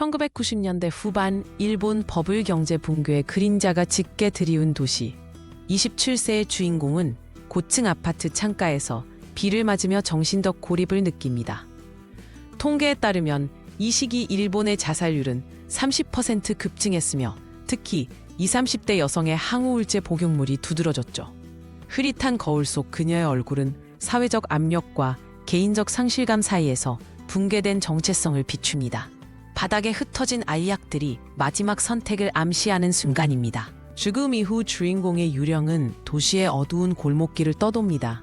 1990년대 후반 일본 버블 경제 붕괴의 그림자가 짙게 드리운 도시. 27세의 주인공은 고층 아파트 창가에서 비를 맞으며 정신적 고립을 느낍니다. 통계에 따르면 이 시기 일본의 자살률은 30% 급증했으며 특히 20, 30대 여성의 항우울제 복용물이 두드러졌죠. 흐릿한 거울 속 그녀의 얼굴은 사회적 압력과 개인적 상실감 사이에서 붕괴된 정체성을 비춥니다. 바닥에 흩어진 알약들이 마지막 선택을 암시하는 순간입니다. 죽음 이후 주인공의 유령은 도시의 어두운 골목길을 떠돕니다.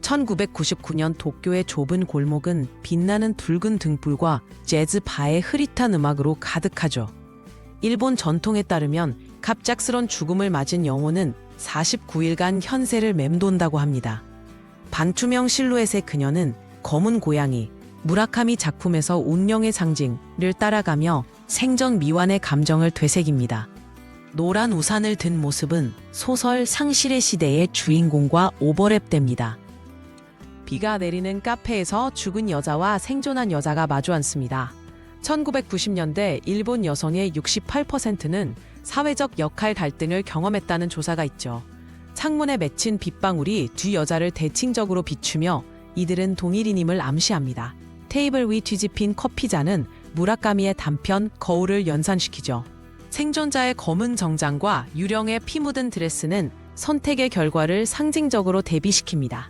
1999년 도쿄의 좁은 골목은 빛나는 붉은 등불과 재즈 바의 흐릿한 음악으로 가득하죠. 일본 전통에 따르면 갑작스런 죽음을 맞은 영혼은 49일간 현세를 맴돈다고 합니다. 반투명 실루엣의 그녀는 검은 고양이, 무라카미 작품에서 운명의 상징을 따라가며 생전 미완의 감정을 되새깁니다. 노란 우산을 든 모습은 소설 상실의 시대의 주인공과 오버랩됩니다. 비가 내리는 카페에서 죽은 여자와 생존한 여자가 마주 앉습니다. 1990년대 일본 여성의 68%는 사회적 역할 갈등을 경험했다는 조사가 있죠. 창문에 맺힌 빗방울이 두 여자를 대칭적으로 비추며 이들은 동일인임을 암시합니다. 테이블 위 뒤집힌 커피잔은 무라카미의 단편 거울을 연상시키죠. 생존자의 검은 정장과 유령의 피 묻은 드레스는 선택의 결과를 상징적으로 대비시킵니다.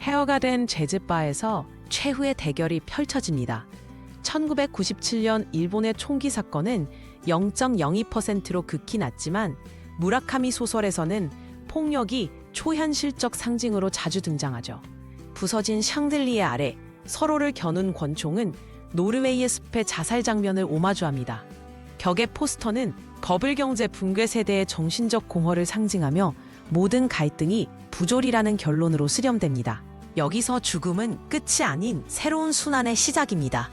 헤어가 된 재즈바에서 최후의 대결이 펼쳐집니다. 1997년 일본의 총기 사건은 0.02%로 극히 낮지만 무라카미 소설에서는 폭력이 초현실적 상징으로 자주 등장하죠. 부서진 샹들리에 아래 서로를 겨눈 권총은 노르웨이의 숲의 자살 장면을 오마주합니다. 벽의 포스터는 버블 경제 붕괴 세대의 정신적 공허를 상징하며 모든 갈등이 부조리라는 결론으로 수렴됩니다. 여기서 죽음은 끝이 아닌 새로운 순환의 시작입니다.